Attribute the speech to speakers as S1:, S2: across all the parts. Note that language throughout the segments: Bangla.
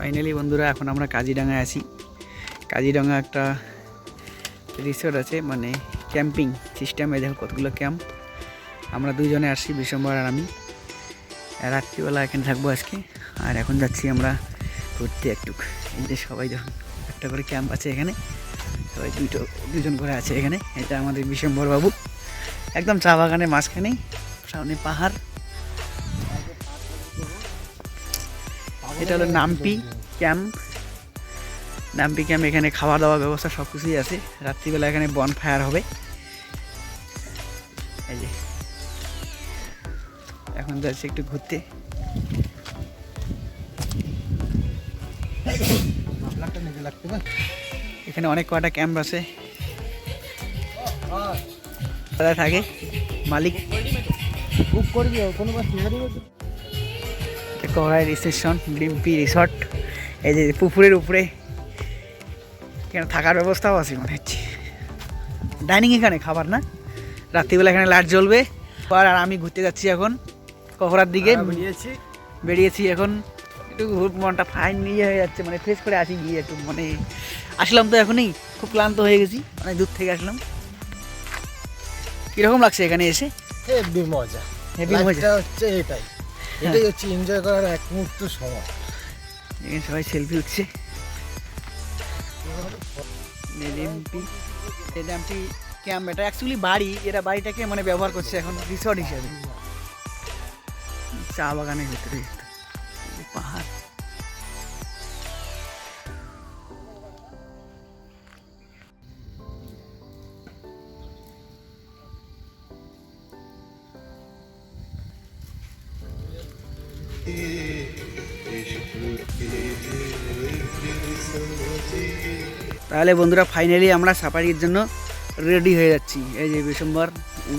S1: ফাইনালি বন্ধুরা, এখন আমরা কাজিরাঙায় আছি। কাজিরাঙা একটা রিসোর্ট আছে মানে ক্যাম্পিং সিস্টেমে দেখো কতগুলো ক্যাম্প আমরা দুজনে আসছি, বিশ্বম্বর আর আমি। রাত্রিবেলা এখানে থাকব আজকে। আর এখন যাচ্ছি আমরা ঘুরতে একটু। এই যে সবাই যখন একটা করে ক্যাম্প আছে এখানে, সবাই দুটো, দুজন করে আছে এখানে। এটা আমাদের বিশ্বম্বর বাবু একদম চা বাগানের মাঝখানেই, সামনে পাহাড়। এটা হলো নামপি ক্যাম্প। নামপি ক্যাম্প এখানে খাওয়া দাওয়া ব্যবস্থা সব কিছুই আছে। রাত্রিবেলা এখানে বন ফায়ার হবে এখন যাচ্ছি একটু ঘুরতে। এখানে অনেক কয়টা ক্যাম্প আছে। থাকে। মালিক।
S2: বুক করবি কোনো
S1: কড়াই রিসেপশন ডিম্পি রিসর্ট। এই যে পুকুরের উপরে এখানে থাকার ব্যবস্থাও আছে মনে হচ্ছে। ডাইনিং এখানে খাবার না? রাত্রিবেলা এখানে লাইট জ্বলবে। আর আর আমি ঘুরতে যাচ্ছি এখন কহরার দিকে।
S2: বেরিয়েছি।
S1: বেরিয়েছি এখন। একটু মনটা ফাইন নিয়ে হয়ে যাচ্ছে মানে ফ্রেশ করে আসি গিয়ে একটু মানে আসলাম তো এখনই খুব ক্লান্ত হয়ে গেছি অনেক দূর থেকে আসলাম। কীরকম লাগছে এখানে এসে?
S2: হেভি মজা।
S1: হেভি মজা।
S2: হচ্ছে এটাই। এটাই হচ্ছে এনজয় করার এক মুহূর্ত সময়।
S1: এখানে সবাই সেলফি উঠছে। নেলিম্পি ক্যাম্প এটা অ্যাকচুয়ালি বাড়ি এরা বাড়িটাকে মানে ব্যবহার করছে এখন রিসর্ট হিসাবে। চা বাগানের ভিতরে। তাহলে বন্ধুরা ফাইনালি আমরা সাফারির জন্য রেডি হয়ে যাচ্ছি। এই যে বিশম্বর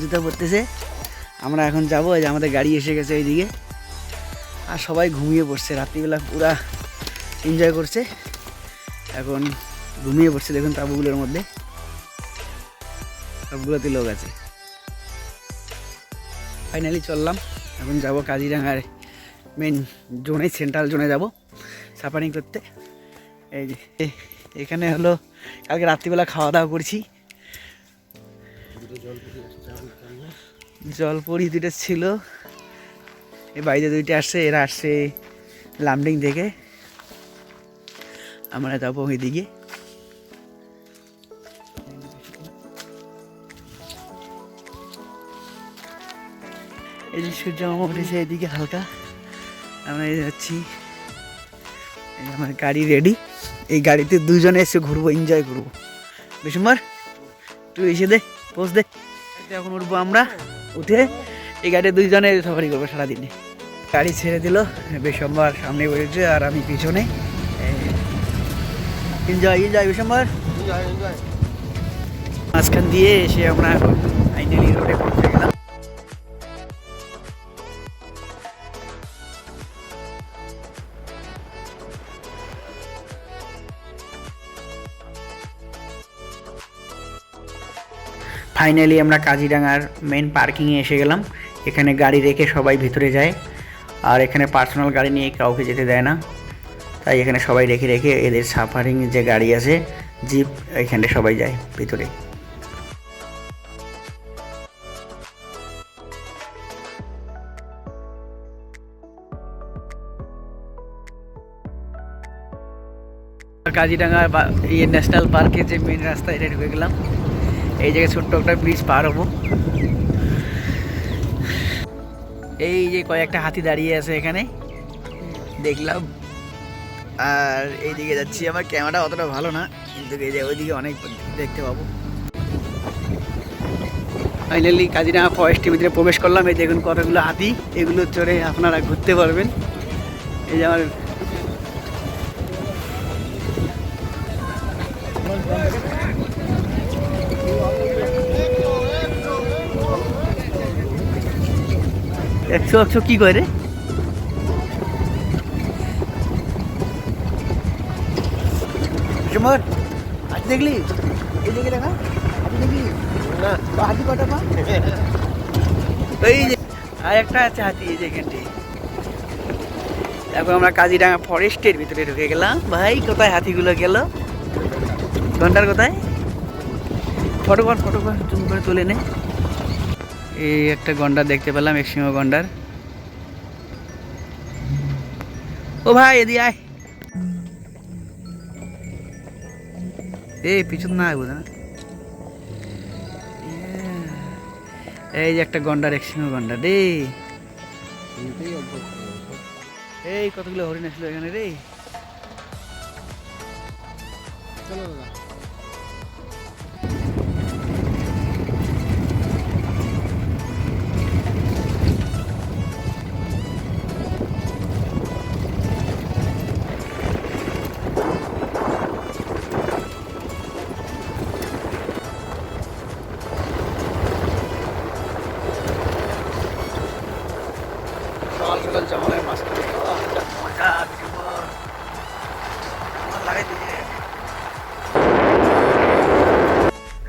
S1: জুতা পরতেছে। আমরা এখন যাব, এই যে আমাদের গাড়ি এসে গেছে এইদিকে। আর সবাই ঘুমিয়ে পড়ছে। রাত্রিবেলা পুরা এনজয় করছে। এখন ঘুমিয়ে পড়ছে দেখুন তাবুগুলোর মধ্যে। সবগুলোতে লোক আছে। ফাইনালি চললাম। এখন যাব কাজিরাঙার মেন জোনে সেন্ট্রাল জোনে যাব সাফারিং করতে। এই যে এখানে হলো, কালকে রাত্রিবেলা খাওয়া দাওয়া করছি জলপরি দুটো ছিল। এই বাড়িতে দুইটা আসছে, এরা আসছে লামডিং থেকে আমরা যাব ওইদিকে। এই যে সূর্য মামা উঠেছে, এদিকে হালকা। আমরা যাচ্ছি। এই আমার গাড়ি রেডি এই গাড়িতে দুজনে এসে ঘুরবো এনজয় করব। বিশম্বর তুই এসে দে পোজ দে। এখন উঠবো আমরা। উঠে এই গাড়িতে দুইজনে সাফারি করব সারাদিনে। গাড়ি ছেড়ে দিল বিশম্বর সামনে বসেছে আর আমি পিছনে। এনজয় এনজয় বিশম্বর মাঝখান দিয়ে এসে আমরা ফাইনালি রোডে পৌঁছে গেলাম। ফাইনালি আমরা কাজিরাঙার মেন পার্কিংয়ে এসে গেলাম। এখানে গাড়ি রেখে সবাই ভিতরে যায়। আর এখানে পার্সোনাল গাড়ি নিয়ে কাউকে যেতে দেয় না। তাই এখানে সবাই রেখে রেখে এদের সাফারিং যে গাড়ি আছে জিপ এখানে সবাই যায় ভিতরে। কাজিরাঙ্গা বা ইয়ে ন্যাশনাল পার্কে যে মেন রাস্তা, এটা ঢুকে গেলাম। এই জায়গায় ছোট্ট একটা ব্রিজ পার হব। এই যে কয়েকটা হাতি দাঁড়িয়ে আছে এখানে। দেখলাম। আর এইদিকে যাচ্ছি। আমার ক্যামেরা অতটা ভালো না, কিন্তু এই যে ওইদিকে অনেক দেখতে পাবো। ফাইনালি কাজিরাঙা ফরেস্টের ভিতরে প্রবেশ করলাম। এই দেখুন কতগুলো হাতি এগুলো চড়ে আপনারা ঘুরতে পারবেন। এই যে আমার একশো একশো কি করে? রে সমর হাতি দেখলি? এই দেখা। হাতি দেখলি?
S2: না।
S1: হাতি কটা পা? এই যে আর একটা আছে হাতি এই যে তারপর আমরা কাজিরাঙা ফরেস্টের ভিতরে ঢুকে গেলাম। ভাই কোথায় হাতিগুলো গেল? ঘণ্টার কোথায়? ফটো কর ফটো কর জুম করে তুলে নে। এই একটা গন্ডার দেখতে পেলাম, এক সিংহ গন্ডার। ও ভাই এদি আয়। এই, পিছন না আইব না এই যে একটা গন্ডার, এক সিংহ গন্ডার রে এই, কতগুলো হরিণ আসলো এখানে, রে।
S2: চলো দাদা।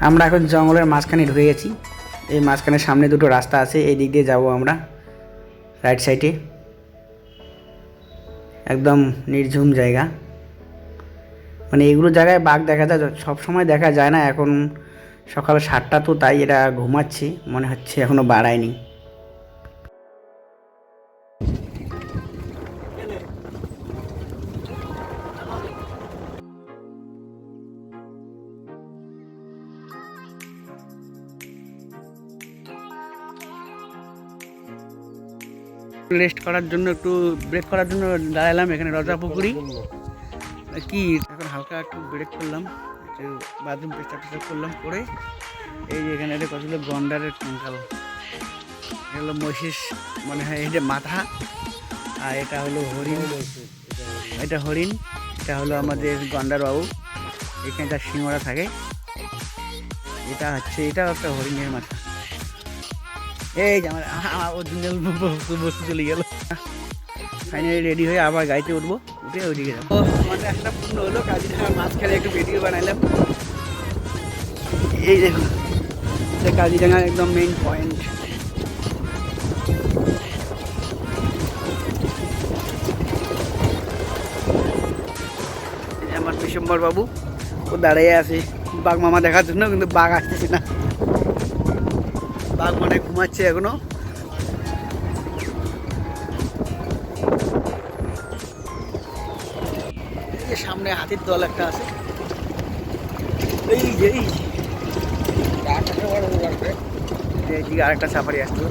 S1: আমরা এখন জঙ্গলের মাঝখানে ঢুকে গেছি। এই মাঝখানে সামনে দুটো রাস্তা আছে, এই দিক দিয়ে যাব আমরা রাইট সাইডে একদম নির্ঝুম জায়গা। মানে এগুলো জায়গায় বাঘ দেখা যায়, সব সময় দেখা যায় না, এখন সকাল সাতটা তো তাই এটা ঘুমাচ্ছি, মনে হচ্ছে এখনও বাড়ায়নি। রেস্ট করার জন্য একটু ব্রেক করার জন্য দাঁড়ালাম এখানে রজা পুকুরি কি এখন হালকা একটু ব্রেক করলাম একটু বাথরুম পেস্টার টেস্টার করলাম করে এই যে এখানে একটা কতগুলো গন্ডারের কঙ্কাল। এটা হলো মহিষ মনে হয় এটা মাথা আর এটা হলো হরিণ। এটা হরিণ এটা হলো আমাদের গন্ডার বাবু এখানে তার সিংহরা থাকে। এটা হচ্ছে এটা একটা হরিণের মাথা। এই যে আমার বস্তু চলে গেল। ফাইনালি রেডি হয়ে আবার গাড়িতে উঠবো, উঠে ওইদিকে যাব। আমাদের একটা পূর্ণ হলো কাজিরাঙার মাঝখানে একটু ভিডিও বানাইলাম। এই দেখুন কাজিরাঙার একদম মেইন পয়েন্ট আমার বিশ্বম্বর বাবু ও দাঁড়িয়ে আছে। বাঘ মামা দেখার জন্য, কিন্তু বাঘ আসতেছে না। বাঘ মানে ঘুমাচ্ছে এখনও। সামনে হাতির দল একটা আছে। এই যে এই আরেকটা সাফারি আসলো।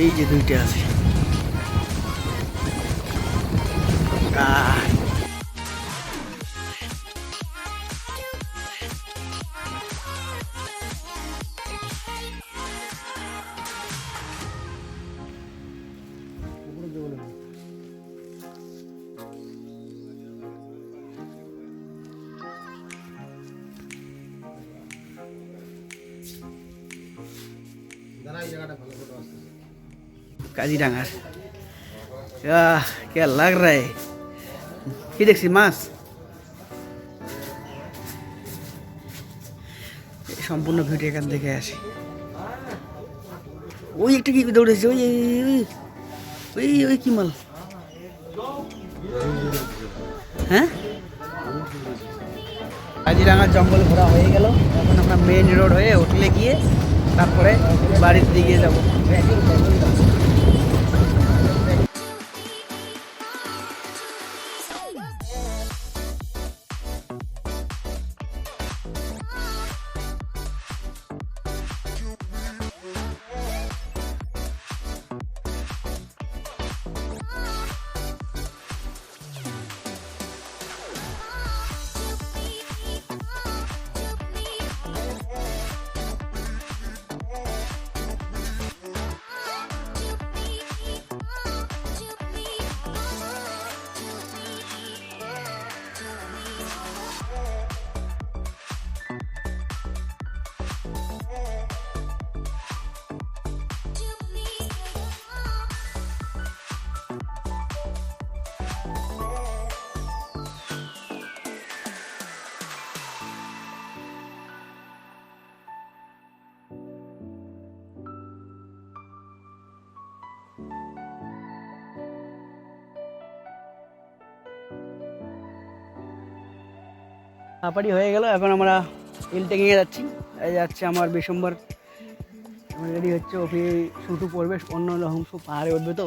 S1: এই যে দুইটা আছে।
S2: জায়গাটা
S1: আহ, কে লাগ রে কি দেখছি, মাছ? সম্পূর্ণ ভিডিও এখান থেকে আসি। ওই একটা কি দৌড়েছে? ওই ওই ওই কি মাল? হ্যাঁ? কাজিরাঙার জঙ্গল ঘোরা হয়ে গেল। এখন আমরা মেন রোড হয়ে হোটেলে গিয়ে তারপরে বাড়ির দিকে যাব। পাপাড়ি হয়ে গেল, এখন আমরা হিল টেকিংয়ে যাচ্ছি। এই যাচ্ছে আমার বিশম্বর রেডি হচ্ছে ওপি শুটু পড়বে, অন্য রকম পাহাড়ে উঠবে তো।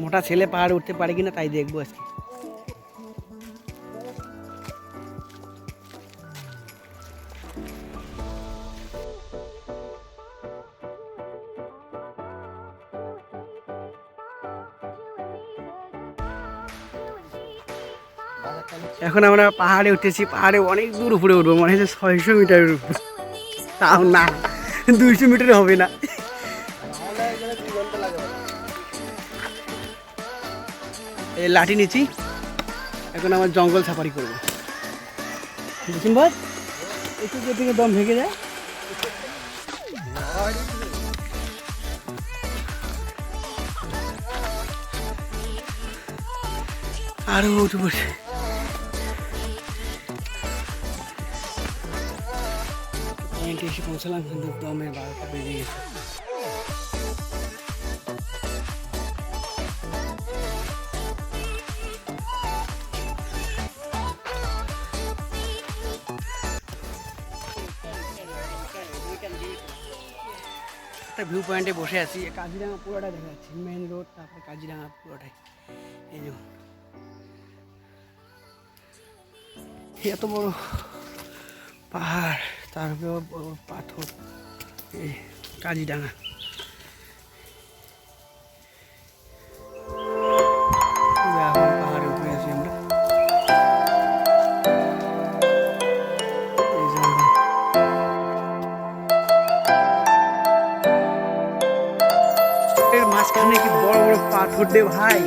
S1: মোটা ছেলে পাহাড়ে উঠতে পারে কিনা তাই দেখব আজকে। এখন আমরা পাহাড়ে উঠেছি, পাহাড়ে অনেক দূর উপরে উঠবো, মনে হচ্ছে ছয়শো মিটার উঠবো তাও না, দুইশো মিটার হবে না। এই লাঠি নিচ্ছি, এখন আমার জঙ্গল সাফারি করব। বুঝছেন বস? একটু থেকে দম ভেঙে যায়। আরও উঠবো। পয়েন্টে এসে পৌঁছালাম, কিন্তু দমে বারোটা বেজে গেছে। একটা ভিউ পয়েন্টে বসে আছি কাজিরাঙা পুরোটা দেখা যাচ্ছে মেন রোড, তারপর কাজিরাঙা পুরোটাই। এই যে। এত বড় পাহাড়। তারপরে পাথর এই কাজিডাঙ্গা মাঝখানে কি বড় বড় পাথর দে ভাই?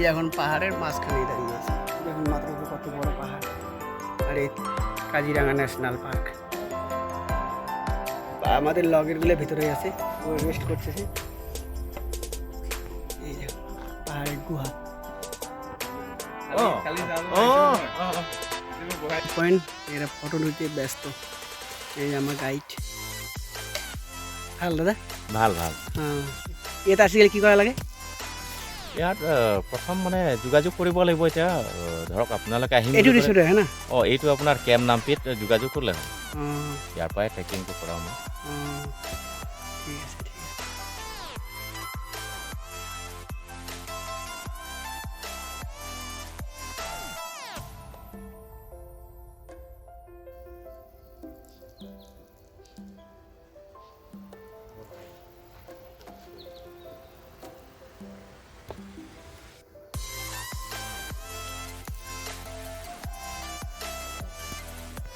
S1: এই এখন পাহাড়ের মাঝখানে দাঁড়িয়ে আছে। দেখুন মাথার উপর কত বড় পাহাড়। আর এই কাজিরাঙা ন্যাশনাল পার্ক। আমাদের লগেরগুলো ভিতরে আছে। ও রেস্ট করতেছে এই যে পাহাড়ের গুহা। পয়েন্ট এরা ফটো নিতে ব্যস্ত। এই আমার গাইড ভালো দাদা?
S3: ভালো ভালো।
S1: হ্যাঁ। ইয়াত আসি গেলে কি করা লাগে?
S3: ইয়াত প্ৰথম মানে যোগাযোগ কৰিব লাগিব এতিয়া ধৰক আপোনালোকে আহিম
S1: এইটো হয় না
S3: অঁ এইটো আপোনাৰ কেম্প নামপিত যোগাযোগ কৰিলে
S1: অঁ।
S3: ইয়াৰ পৰাই ট্ৰেকিংটো কৰাম মই।
S1: ঠিক আছে।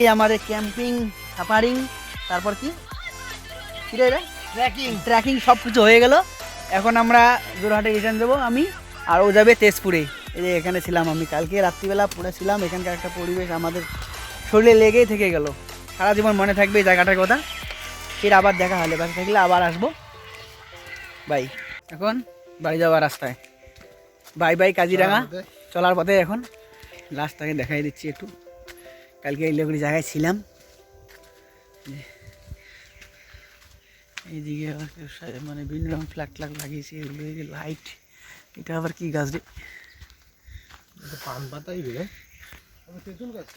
S1: এই আমাদের ক্যাম্পিং সাফারিং তারপর কি? কি রে ট্রেকিং ট্রেকিং সব কিছু হয়ে গেল। এখন আমরা জোরহাটে রিটার্ন দেবো আমি আর ও যাবে তেজপুরে। এই যে এখানে ছিলাম আমি কালকে রাত্রিবেলা পড়ে ছিলাম এখানকার একটা পরিবেশ আমাদের শরীরে লেগেই থেকে গেল। সারা জীবন মনে থাকবে এই জায়গাটার কথা। ফির আবার দেখা হলে বাকি থাকলে আবার আসব। বাই। এখন বাড়ি যাওয়ার রাস্তায়। Bye bye Kaziranga. চলার পথে এখন। লাস্টটাকে দেখাই দিচ্ছি একটু। কালকে এই লোকের জায়গায় ছিলাম। এইদিকে আবার মানে বিভিন্ন রকম ফ্ল্যাগ ট্ল্যাগ লাগিয়েছে এগুলো লাইট এটা আবার কি গাছ রে?
S2: পান পাতাই বেরোয় তেঁতুল গাছ।